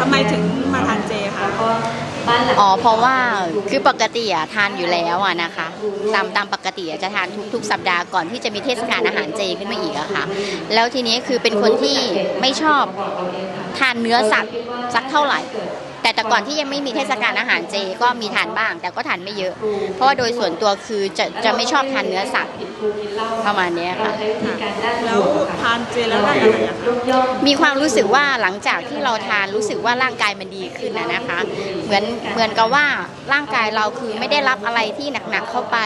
ทำไมถึงมาทานเจคะอ๋อเพราะว่าคือปกติอะทานอยู่แล้วอะนะคะตามตามปกติอะจะทานทุกๆสัปดาห์ก่อนที่จะมีเทศกาลอาหารเจขึ้นมาอีกอะค่ะ แล้วทีนี้คือเป็นคนที่ไม่ชอบทานเนื้อสัตว์สักเท่าไหร่แต่แต่ก่อนที่ยังไม่มีเทศกาลอาหารเจก็มีทานบ้าง แต่ก็ทานไม่เยอะ เพราะว่าโดยส่วนตัวคือจะจะไม่ชอบทานเนื้อสัตว์ประมาณเนี้ยค่ะแล้วทานเจแล้วได้อะไรอะคะมีความรู้สึกว่าหลังจากที่เราทานรู้สึกว่าร่างกายมันดีขึ้นนะนะคะ เหมือนเหมือนกับว่าร่างกายเราคือไม่ได้รับอะไรที่หนักๆเข้าไป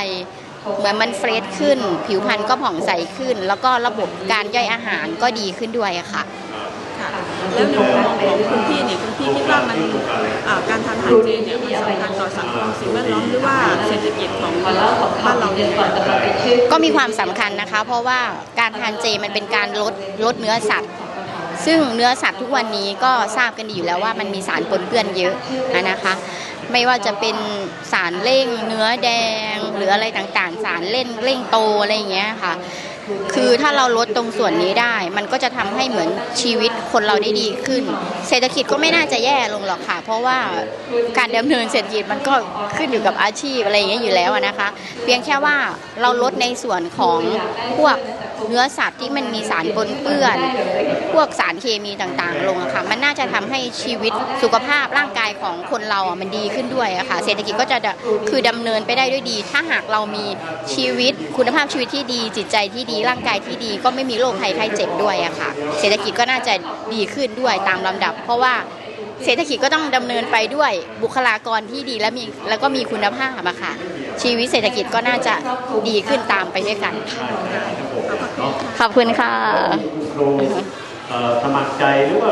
เหมือนมันเฟรชขึ้น ผิวพรรณก็ผ่องใสขึ้น แล้วก็ระบบการย่อยอาหารก็ดีขึ้นด้วยอะค่ะ ค่ะแล้วในมุมมองของคุณพี่เนี่ยคุณพี่คิดว่ามันอ่าการทานอาหารเจเนี่ยมันสำคัญต่อสังคมสิ่งแวดล้อมหรือว่าเศรษฐกิจของบ้านเราเนี่ยงไง ก็มีความสำคัญนะคะ เพราะว่าการทานเจมันเป็นการลดลดเนื้อสัตว์ ซึ่งเนื้อสัตว์ทุกวันนี้ก็ทราบกันดีอยู่แล้วว่ามันมีสารปนเปื้อนเยอะนะคะ ไม่ว่าจะเป็นสารเร่งเนื้อแดงหรืออะไรต่างๆ สารเล่นเร่งโตอะไรอย่างเงี้ยค่ะ คือถ้าเราลดตรงส่วนนี้ได้ มันก็จะทำให้เหมือนชีวิตคนเราได้ดีขึ้น เศรษฐกิจก็ไม่น่าจะแย่ลงหรอกค่ะ เพราะว่าการดำเนินเศรษฐกิจมันก็ขึ้นอยู่กับอาชีพอะไรอย่างเงี้ยอยู่แล้วนะคะ เพียงแค่ว่าเราลดในส่วนของพวกเนื้อสัตว์ที่มันมีสารปนเปื้อน พวกสารเคมีต่างๆ ลงอะค่ะ มันน่าจะทำให้ชีวิตสุขภาพร่างกายของคนเราอะมันดีขึ้นด้วยอะค่ะ เศรษฐกิจก็จะดะคือดำเนินไปได้ด้วยดี ถ้าหากเรามีชีวิตคุณภาพชีวิตที่ดีจิตใจที่ดีร่างกายที่ดีก็ไม่มีโรคภัยไข้เจ็บด้วยอะค่ะ เศรษฐกิจก็น่าจะดีขึ้นด้วยตามลำดับ เพราะว่าเศรษฐกิจก็ต้องดำเนินไปด้วยบุคลากรที่ดีและมีแล้วก็มีคุณภาพอะค่ะ ชีวิตเศรษฐกิจก็น่าจะดีขึ้นตามไปด้วยกันค่ะขอบคุณค่ะครูเอ่อสมัครใจหรือว่า